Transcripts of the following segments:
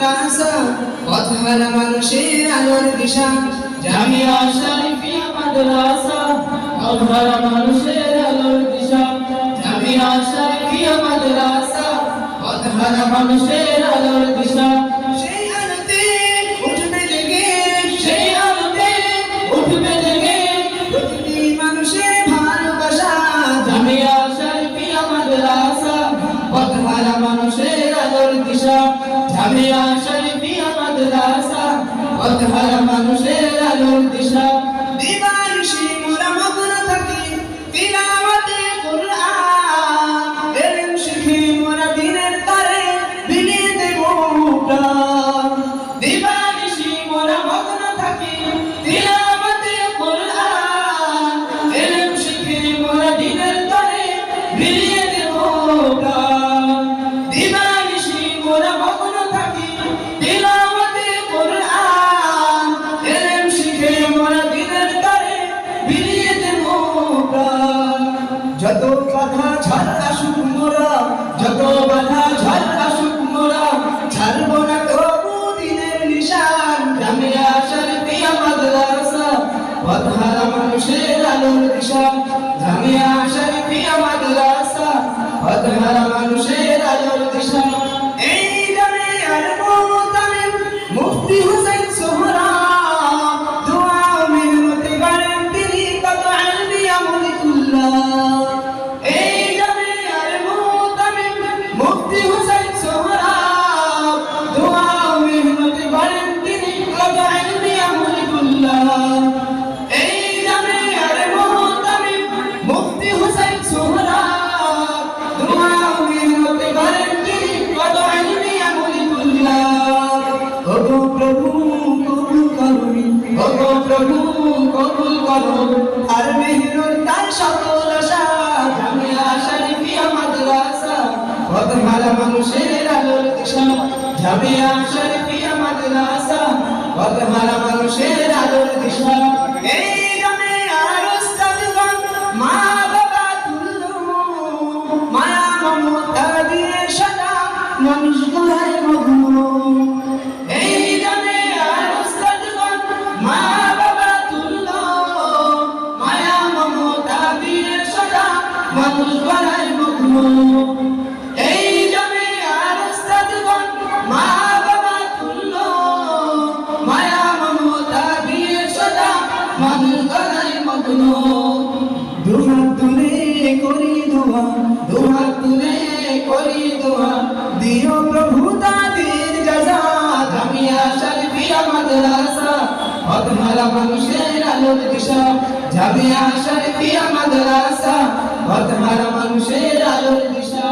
মাদ্রাসা পথহারা মানুষের আলোর দিশা। জামিয়া শরীফিয়া মাদ্রাসা আল্লাহর মানুষের আলোর দিশা। জামিয়া শরীফিয়া মাদ্রাসা পথহারা মানুষের আলোর দিশা। পথহারা মানুষের আলোর দিশা। জামিয়া শরীফিয়া মাদ্রাসা পথহারা মানুষের আলোর দিশা। দিবানিশি মোরা মগ্ন থাকি, তিলাওয়াতে কুরআন। এলেম শিখে মোরা দিনের তারে বিলিয়ে দেব প্রাণ। দিবানিশি মোরা মগ্ন থাকি, তিলাওয়াতে কুরআন। ইলম শিখে মোরা দিনের তরে বিলিয়ে দেব প্রাণ। দিবানিশি Bato জামিয়া শরীফিয়া মাদ্রাসা পথহারা মানুষের আলোর দিশা। এই গ্রামে আর উস্তাদগণ মা বাবা তুল্য। মায়া মমতা দিয়ে সাদা মানুষ গড়ায় মগ্ন। এই গানে আর উস্তাদগণ মা বাবা তুল্য। মায়া মমতা দিয়ে সদা মানুষ গড়ায় মগ্ন। মগ্ন দুহাত তুলে করি দোয়া দুহাত তুলে করি দোয়া দিও প্রভু তাদের জাযা জামিয়া শরীফিয়া মাদ্রাসা। পথহারা মানুষের আলোর দিশা জামিয়া শরীফিয়া মাদ্রাসা। পথহারা মানুষের আলোর দিশা।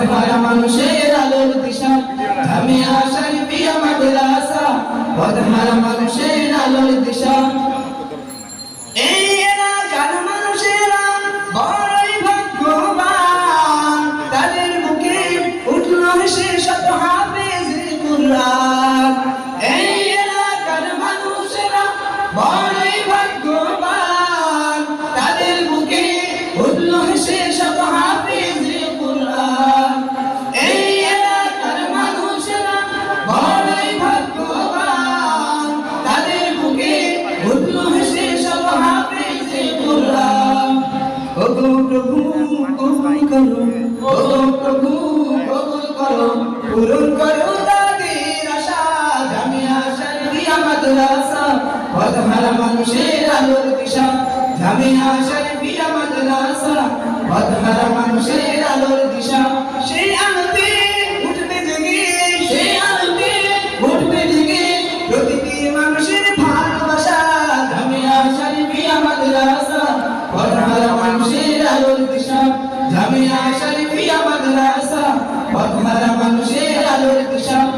পথহারা মানুষের আলোর দিশা। জামিয়া শরীফিয়া মাদ্রাসা পথহারা মানুষের আলোর দিশা। এই এলাকার মানুষেরা বড়ই ভাগ্যবান, তাদের মুখে উঠল হেসে শত হাফেজ কুরআন। প্রভু, কবুল করো। ও প্রভু কবুল করো। পূরণ করো তাদের আশা। জামিয়া শরীফিয়া মাদ্রাসা পথহারা মানুষের আলোর দিশা। জামিয়া শরীফিয়া মাদ্রাসা পথহারা মানুষের উৎসব জামিয়া শরীফিয়া মাদ্রাসা পথ মানুষের আলোর উৎসব